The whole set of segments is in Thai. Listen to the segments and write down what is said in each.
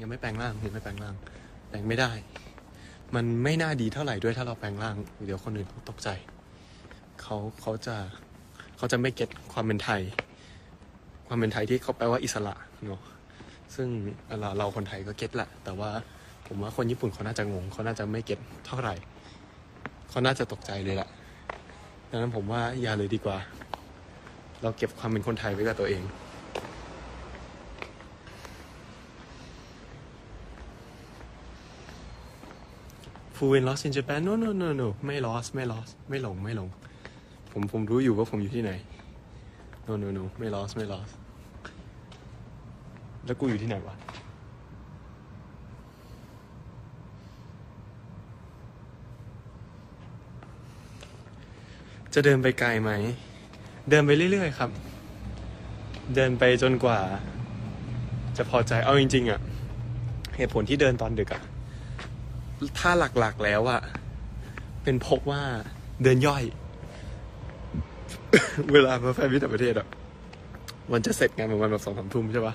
ยังไม่แปลงร่างยังไม่แปลงร่าง แปลงไม่ได้ มันไม่น่าดีเท่าไหร่ด้วยถ้าเราแปลงร่าง เดี๋ยวคนอื่นเขาตกใจ เขาเขาจะเขาจะไม่เก็ตความเป็นไทย ความเป็นไทยที่เขาแปลว่าอิสระเนาะซึ่งเราเราคนไทยก็เก็ตแหละ แต่ว่าผมว่าคนญี่ปุ่นเขาน่าจะงง เขาน่าจะไม่เก็ตเท่าไหร่ เขาน่าจะตกใจเลยแหละดังนั้นผมว่าอย่าเลยดีกว่า เราเก็บความเป็นคนไทยไว้กับตัวเอง ฟูเ n lost in Japan no no no no ไม่ lost ไม่ lost ไม่หลงไม่หลง ผมผมรู้อยู่ว่าผมอยู่ที่ไหน no no no ไม่ lost ไม่ lost แล้วกูอยู่ที่ไหนวะจะเดินไปไกลไหม เดินไปเรื่อยๆครับ เดินไปจนกว่า จะพอใจ เอาจริงๆอะเหตุผลที่เดินตอนดึกอะ ถ้าหลักๆแล้วอะเป็นพราะว่าเดินย่อย เวลามาแฟนวิต่างประเทศอะมันจะเสร็จงานประมาณแบบสองสามทุ่มใช่ปะ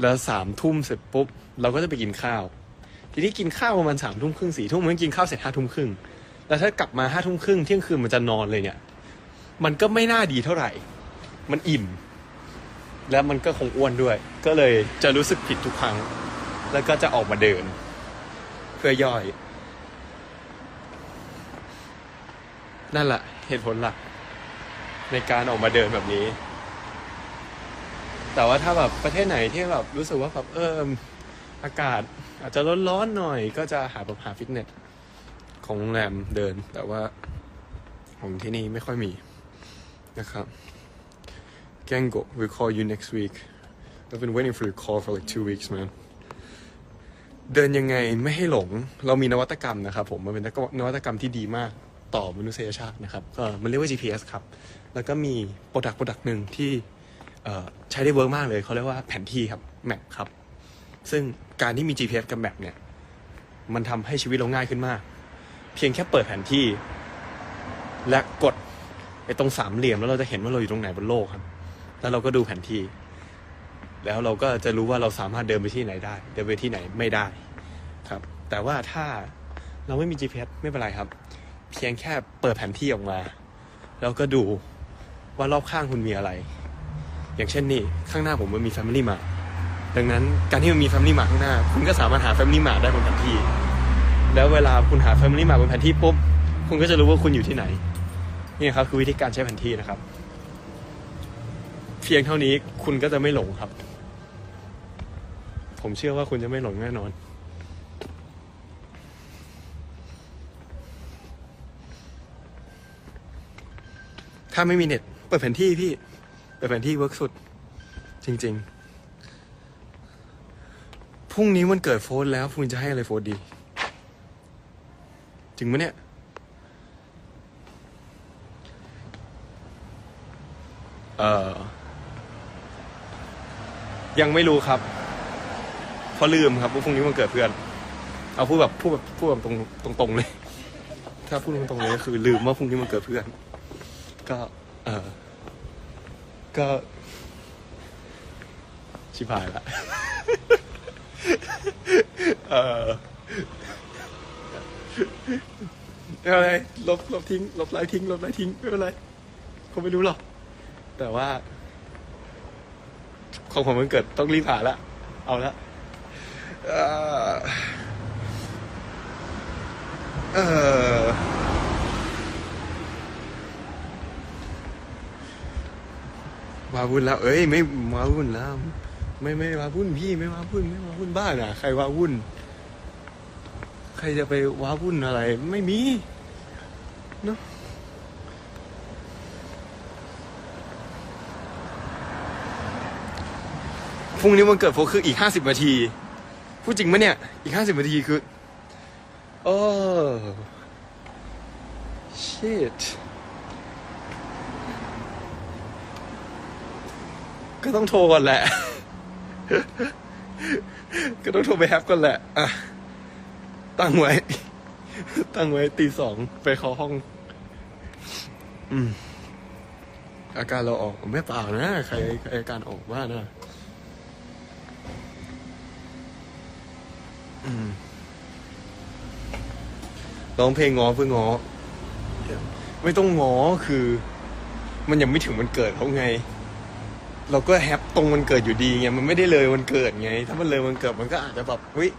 แล้วสามทุ่มเสร็จปุ๊บ เราก็จะไปกินข้าว ทีนี้กินข้าวประมาณสามทุ่มครึ่งสี่ทุ่มมันกินข้าวเสร็จห้าทุ่มครึ่งแล้วถ้ากลับมาห้าทุ่มครึ่งเที่ยงคืนมันจะนอนเลยเนี่ย มันก็ไม่น่าดีเท่าไหร่ มันอิ่ม แล้วมันก็คงอ้วนด้วย ก็เลยจะรู้สึกผิดทุกครั้ง แล้วก็จะออกมาเดิน เพื่อย่อย นั่นแหละเหตุผลหลัก ในการออกมาเดินแบบนี้ แต่ว่าถ้าแบบประเทศไหนที่แบบรู้สึกว่าแบบเอออากาศอาจจะร้อนๆหน่อยก็จะหาแบบหาฟิตเนสของโรงแรมเดิน แต่ว่าของที่นี่ไม่ค่อยมีนะครับ Gango we'll call you next week I've been waiting for your call for like two weeks man เดินยังไงไม่ให้หลง เรามีนวัตกรรมนะครับ ผมมันเป็นนวัตกรรมที่ดีมากต่อมนุษยชาตินะครับก็มันเรียกว่า GPS ครับ แล้วก็มีโปรดักต์โปรดักต์หนึ่งที่ใช้ได้เวิร์กมากเลยเขาเรียกว่าแผนที่ครับแมปครับ ซึ่งการที่มี GPS กับแมปเนี่ย มันทำให้ชีวิตเราง่ายขึ้นมาก เพียงแค่เปิดแผนที่ และกดไอ้ตรงสามเหลี่ยมแล้วเราจะเห็นว่าเราอยู่ตรงไหนบนโลกครับ แล้วเราก็ดูแผนที่ แล้วเราก็จะรู้ว่าเราสามารถเดินไปที่ไหนได้ เดินไปที่ไหนไม่ได้ แต่ว่าถ้าเราไม่มี GPS ไม่เป็นไรครับ เพียงแค่เปิดแผนที่ออกมา แล้วก็ดูว่ารอบข้างคุณมีอะไร อย่างเช่นนี่ข้างหน้าผมมันมี Family Mart ดังนั้นการที่มันมี Family Mart ข้างหน้า คุณก็สามารถหา Family Mart ได้บนแผนที่ แล้วเวลาคุณหา Family Mart บนแผนที่ปุ๊บคุณก็จะรู้ว่าคุณอยู่ที่ไหนนี่ครับคือวิธีการใช้แผนที่นะครับ เพียงเท่านี้คุณก็จะไม่หลงครับ ผมเชื่อว่าคุณจะไม่หลงแน่นอน ถ้าไม่มีเน็ต เปิดแผนที่พี่ เปิดแผนที่เวิร์กสุด จริง ๆ พรุ่งนี้วันเกิดโฟนแล้วคุณจะให้อะไรโฟนดี จริงไหมเนี่ย เออยังไม่รู้ครับ เพราะลืมครับว่าพรุ่งนี้วันเกิดเพื่อน เอาพูดแบบพูดแบบพูดแบบตรงตรงเลย ถ้าพูดตรงๆเลยก็คือลืมว่าพรุ่งนี้วันเกิดเพื่อน ก็ เออ ก็ ชิบหายละ เออไม่เป็นไรลบลบทิ้ง ลบไลน์ทิ้ง ลบไลน์ทิ้ง ไม่เป็นไรคงไม่รู้หรอก แต่ว่า ของผมมันเกิดต้องรีบหาละ เอาละเอ่อ เออมาวุ่นแล้ว เอ้ยไม่มาวุ่นแล้ว ไม่ไม่มาวุ่นพี่ไม่มาวุ่นไม่มาวุ่นบ้าน่ะ ใครว่าวุ่น ใครจะไปว้าวุ่นอะไร ไม่มีเนาะพรุ่งนี้วันเกิดโฟคืออีกห้าสิบนาทีพูดจริงไหมเนี่ย อีกห้าสิบนาทีคือ โอ้ shit ก็ต้องโทรก่อนแหละ ก็ต้องโทรไปแฮปก่อนแหละ อะ ตั้งไว้ ตั้งไว้ตีสองไปเข้าห้อง อืม อาการเราออกไม่เปล่านะ ใครใครอาการออกว่านะ อืมร้องเพลงง้อเพื่อง้อ ไม่ต้องง้อคือ มันยังไม่ถึงวันเกิดเขาไง เราก็แฮปตรงวันเกิดอยู่ดีไงมันไม่ได้เลยวันเกิดไง ถ้ามันเลยวันเกิดมันก็อาจจะแบบเฮ้ย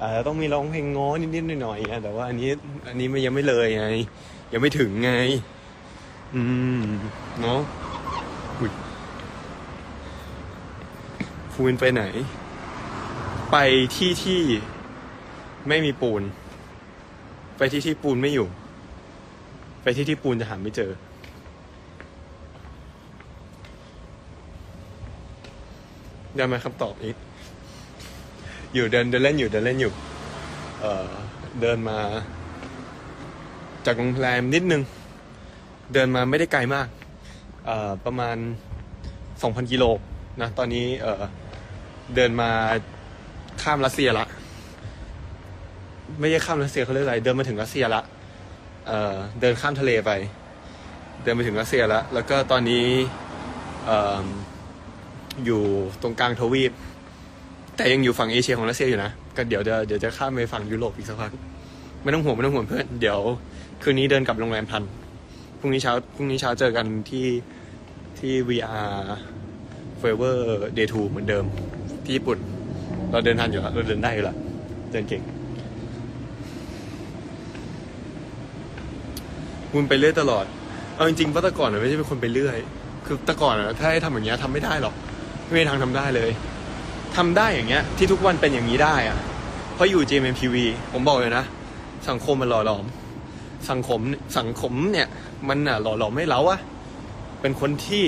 อาจจะต้องมีร้องเพลงง้อนิดๆหน่อยๆแต่ว่าอันนี้อันนี้มันยังไม่เลยไง ยังไม่ถึงไง อืมเนาะหุยฟูนไปไหน ไปที่ที่ไม่มีปูน ไปที่ที่ปูนไม่อยู่ ไปที่ที่ปูนจะหาไม่เจอ ได้ไหมคำตอบนี้ อยู่เดินเดินเล่นอยู่เดินเล่นอยู่ เอ่อเดินมา จากโรงแรมนิดนึง เดินมาไม่ได้ไกลมาก เอ่อประมาณสองพันกิโลนะตอนนี้ เอ่อเดินมาข้ามรัสเซียละไม่ใช่ข้ามรัสเซียเขาเรียกอะไร เดินมาถึงรัสเซียละเอ่อเดินข้ามทะเลไป เดินไปถึงรัสเซียละแล้วก็ตอนนี้เอ่อ อยู่ตรงกลางทวีป แต่ยังอยู่ฝั่งเอเชียของรัสเซียอยู่นะก็เดี๋ยวจะเดี๋ยวจะข้ามไปฝั่งยุโรปอีกสักพักไม่ต้องห่วงไม่ต้องห่วงเพื่อนเดี๋ยวคืนนี้เดินกลับโรงแรมทันพรุ่งนี้เช้าพรุ่งนี้เช้าเจอกันที่ที่ VR Forever Day 2เหมือนเดิม ที่ญี่ปุ่น เราเดินทันอยู่แล้วเราเดินได้อยู่แล้วเดินเก่งคุณไปเรื่อยตลอด เอาจริงๆว่าแต่ก่อนไม่ใช่เป็นคนไปเรื่อย คือแต่ก่อนถ้าให้ทำอย่างเงี้ยทำไม่ได้หรอก ไม่มีทางทำได้เลยทำได้อย่างเงี้ย ที่ทุกวันเป็นอย่างนี้ได้อะเพราะอยู่ JMTV ผมบอกเลยนะ สังคมมันหล่อหลอม สังคมสังคมเนี่ยมันอะหล่อหลอมให้เราอะเป็นคนที่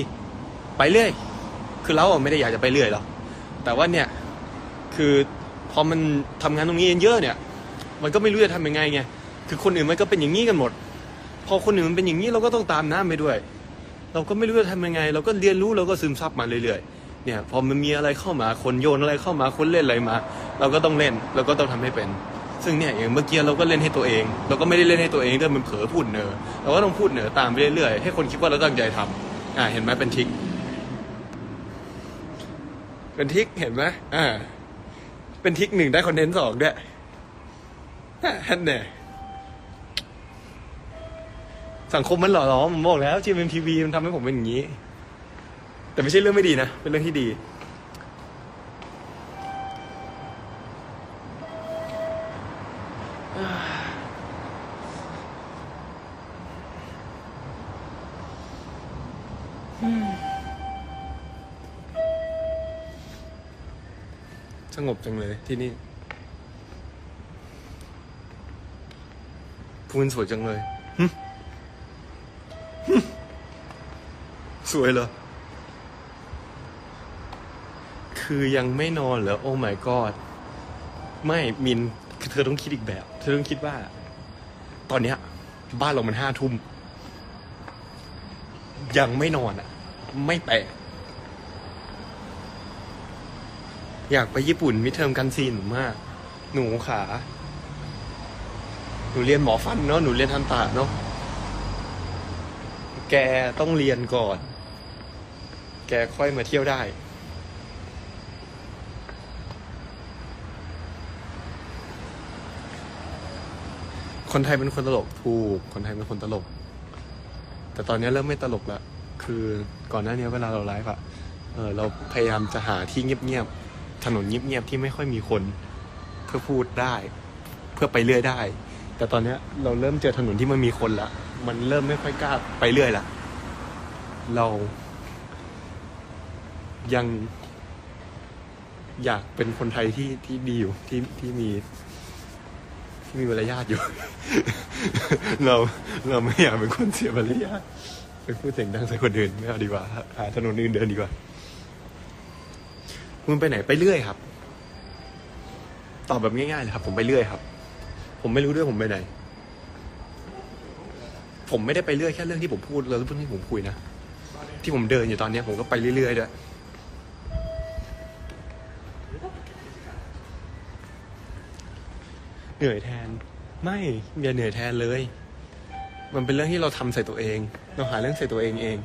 ไปเรื่อย คือเราไม่ได้อยากจะไปเรื่อยหรอกแต่ว่าเนี่ยคือพอมันทำงานตรงนี้เยอะเนี่ย มันก็ไม่รู้จะทำยังไงไงคือคนอื่นมันก็เป็นอย่างนี้กันหมด พอคนอื่นมันเป็นอย่างนี้เราก็ต้องตามน้ำไปด้วย เราก็ไม่รู้จะทำยังไง เราก็เรียนรู้เราก็ซึมซับมาเรื่อยๆ เนี่ยพอมันมีอะไรเข้ามาคนโยนอะไรเข้ามาคนเล่นอะไรมา เราก็ต้องเล่นเราก็ต้องทำให้เป็น ซึ่งเนี่ยอย่างเมื่อกี้เราก็เล่นให้ตัวเอง เราก็ไม่ได้เล่นให้ตัวเองด้วยมันเผลอพูดเนอเราก็ต้องพูดเนอตามไปเรื่อยๆให้คนคิดว่าเราตั้งใจทำอ่าเห็นไหมเป็นทิก เป็นทิกเห็นไหมอ่าเป็นทิกหนึ่งได้คอนเทนต์สองด้วยฮันเนี่ยสังคมมันหล่อหลอมผมบอกแล้วจีเอ็มทีวีมันทำให้ผมเป็นอย่างนี้ แต่ไม่ใช่เรื่องไม่ดีนะ เป็นเรื่องที่ดี สงบจังเลยที่นี่พูนสวยจังเลยหึหึสวยเหรอ คือยังไม่นอนเหรอโอ้ my god ไม่มินเธอต้องคิดอีกแบบ เธอต้องคิดว่า ตอนเนี้ย บ้านเรามันห้าทุ่ม ยังไม่นอนอะ ไม่แปลกอยากไปญี่ปุ่นมิเทอมกันซีนหนูมาก หนูขา หนูเรียนหมอฟันเนาะหนูเรียนทันตาเนาะแกต้องเรียนก่อน แกค่อยมาเที่ยวได้ คนไทยเป็นคนตลกถูก คนไทยเป็นคนตลก แต่ตอนนี้เริ่มไม่ตลกละคือก่อนหน้านี้เวลาเราไลฟ์อะเออเราพยายามจะหาที่เงียบๆถนนเงียบๆที่ไม่ค่อยมีคน เพื่อพูดได้ เพื่อไปเรื่อยได้ แต่ตอนนี้เราเริ่มเจอถนนที่มันมีคนละมันเริ่มไม่ค่อยกล้าไปเรื่อยละเรา ยังอยากเป็นคนไทยที่ที่ดีอยู่ที่ที่มี ที่มีมารยาทอยู่ เราเราไม่อยากเป็นคนเสียมารยาทไปพูดเสียงดังใส่คนอื่นไม่เอาดีกว่าหาถนนอื่นเดินดีกว่าคุณไปไหนไปเรื่อยครับ ตอบแบบง่ายๆเลยครับ ผมไปเรื่อยครับ ผมไม่รู้ด้วยผมไปไหน ผมไม่ได้ไปเรื่อยแค่เรื่องที่ผมพูดแล้วเรื่องที่ผมคุยนะที่ผมเดินอยู่ตอนนี้ผมก็ไปเรื่อยๆด้วย เหนื่อยแทน ไม่อย่าเหนื่อยแทนเลย มันเป็นเรื่องที่เราทำใส่ตัวเอง เราหาเรื่องใส่ตัวเองเอง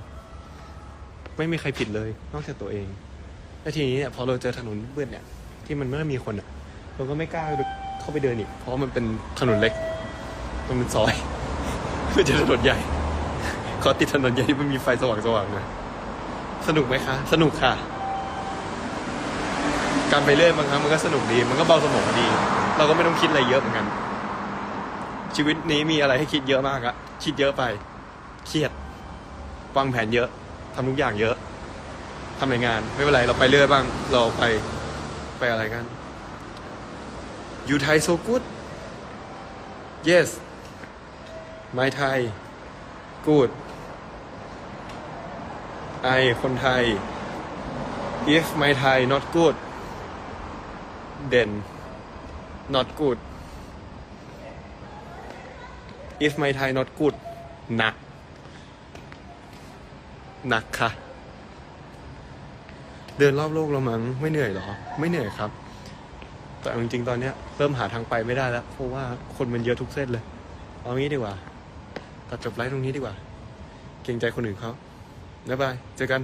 ไม่มีใครผิดเลย นอกจากตัวเองแล้วทีนี้เนี่ยพอเราเจอถนนเบื่อเนี่ย ที่มันไม่มีคนอะ เราก็ไม่กล้าเข้าไปเดินอีกเพราะมันเป็นถนนเล็ก มันเป็นซอยไม่ใช่ถนนใหญ่ขอติดถนนใหญ่ที่มันมีไฟสว่างสว่างๆหน่ยสนุกไหมคะ สนุกค่ะ การไปเรื่อยบางครั้งมันก็สนุกดี มันก็เบาสมองดี เราก็ไม่ต้องคิดอะไรเยอะเหมือนกัน ชีวิตนี้มีอะไรให้คิดเยอะมากอะคิดเยอะไป เครียดวางแผนเยอะทำทุกอย่างเยอะทำในงาน ไม่เป็นไรเราไปเรื่อยบ้าง เราไปไปอะไรกัน You Thai so good Yes My Thai Good ไอคนไทย If my Thai not good then not good If my Thai not good หนัก หนักค่ะ เดินรอบโลกเรามั้งไม่เหนื่อยหรอ ไม่เหนื่อยครับ แต่จริงๆ ตอนเนี้ยเริ่มหาทางไปไม่ได้แล้ว เพราะว่าคนมันเยอะทุกเส้นเลย เอางี้ดีกว่า ตัดจบไลฟ์ตรงนี้ดีกว่า เกรงใจคนอื่นเขาบ๊ายบาย เจอกัน